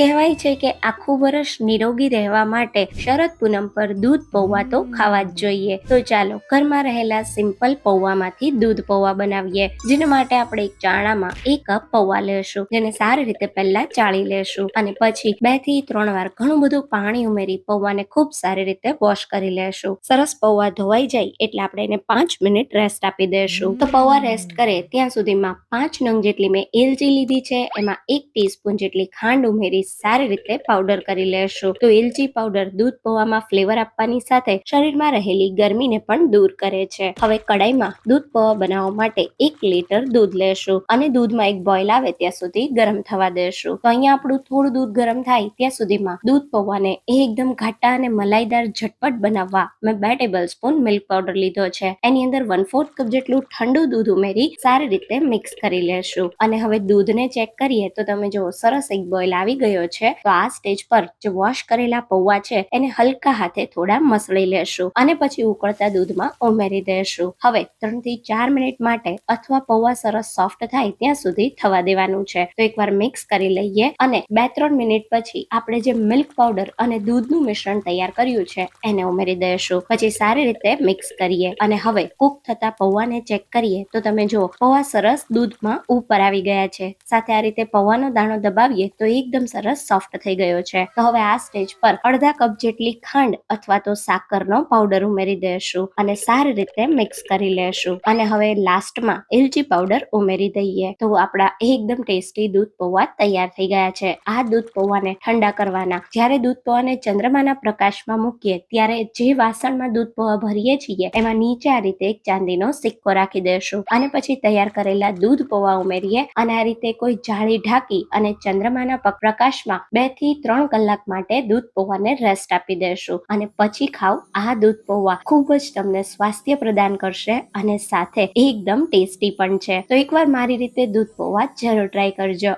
કહેવાય છે કે આખું વર્ષ નિરોગી રહેવા માટે શરદ પૂનમ પર દૂધ પૌવા તો ખાવા જ જોઈએ. તો ચાલો ઘરમાં રહેલા સિમ્પલ પૌવામાંથી દૂધ પૌવા બનાવીએ, જેના માટે આપણે એક ચાણામાં એક કપ પૌવા લેશું, જેને સારી રીતે પહેલા ચાળી લેશું અને પછી બેથી ત્રણ વાર ઘણું બધું પાણી ઉમેરી પૌવાને ખૂબ સારી રીતે વોશ કરી લેશું. સરસ પૌવા ધોવાઈ જાય એટલે આપણે એને પાંચ મિનિટ રેસ્ટ આપી દેશું. તો પૌવા રેસ્ટ કરે ત્યાં સુધીમાં પાંચ નંગ જેટલી મેં એલચી લીધી છે, એમાં એક ટીસ્પૂન જેટલી ખાંડ ઉમેરી સારી રીતે પાવડર કરી લેશું. તો એલચી પાવડર દૂધ પૌવામાં ફ્લેવર આપવાની સાથે શરીરમાં રહેલી ગરમીને પણ દૂર કરે છે. હવે કડાઈમાં દૂધ પૌવા બનાવવા માટે એક લીટર દૂધ લેશું અને દૂધમાં એક બોઇલ આવે ત્યાં સુધી ગરમ થવા દેશું. તો અહીંયા આપણું થોડું દૂધ ગરમ થાય ત્યાં સુધીમાં દૂધ પૌવાને એકદમ ઘાટા અને મલાઈદાર ઝટપટ બનાવવા મેં બે ટેબલ સ્પૂન મિલ્ક પાવડર લીધો છે. એની અંદર વન ફોર્થ કપ જેટલું ઠંડુ દૂધ ઉમેરી સારી રીતે મિક્સ કરી લેશું. અને હવે દૂધને ચેક કરીએ તો તમે જુઓ, સરસ એક બોઇલ આવી ગયો છે, તો આ સ્ટેજ પર જે વોશ કરેલા પૌવા છે, એને હલકા હાથે થોડા મસળી લેશું અને પછી ઉકળતા દૂધમાં ઉમેરી દેશું. હવે ત્રણથી ચાર મિનિટ માટે અથવા પૌવા સરસ સોફ્ટ થાય ત્યાં સુધી થવા દેવાનું છે. તો એકવાર મિક્સ કરી લઈએ અને બે ત્રણ મિનિટ પછી આપણે જે મિલ્ક પાવડર અને દૂધનું મિશ્રણ તૈયાર કર્યું છે, એને ઉમેરી દઈશું પછી સારી રીતે મિક્સ કરીએ અને હવે કુક થતા પૌવાને ચેક કરીએ. તો તમે જુઓ, પૌવા સરસ દૂધમાં ઉપર આવી ગયા છે. સાથે આ રીતે પૌવાનો દાણો દબાવીએ તો એકદમ સરસ સોફ્ટ થઈ ગયો છે. તો હવે આ સ્ટેજ પર અડધા કપ જેટલી ખાંડ અથવા તો સાકરનો પાવડર ઉમેરી દેશું અને સારી રીતે મિક્સ કરી લેશું. અને હવે લાસ્ટમાં એલચી પાવડર ઉમેરી દઈએ. તો આપણા એકદમ ટેસ્ટી દૂધ પૌવા તૈયાર થઈ ગયા છે. આ દૂધ પૌવાને ઠંડા કરવાના. જ્યારે દૂધ પૌવાને ચંદ્રમાના પ્રકાશમાં મૂકીએ, ત્યારે જે વાસણમાં દૂધ પૌવા ભરીએ છીએ, એમાં નીચે આ રીતે એક ચાંદીનો સિક્કો રાખી દેશું અને પછી તૈયાર કરેલા દૂધ પૌવા ઉમેરીએ. અને આ રીતે કોઈ જાળી ઢાંકી અને ચંદ્રમાના પ- પ્રકાશમાં બેથી ત્રણ કલાક માટે દૂધ પૌવાને રેસ્ટ આપી દેશું. અને પછી ખાવ આ દૂધ પૌવા. ખૂબ જ તમને સ્વાસ્થ્ય પ્રદાન કરશે અને સાથે એકદમ ટેસ્ટી પણ છે. તો એકવાર મારી રીતે દૂધ પૌવા જરૂર ટ્રાય કરજો.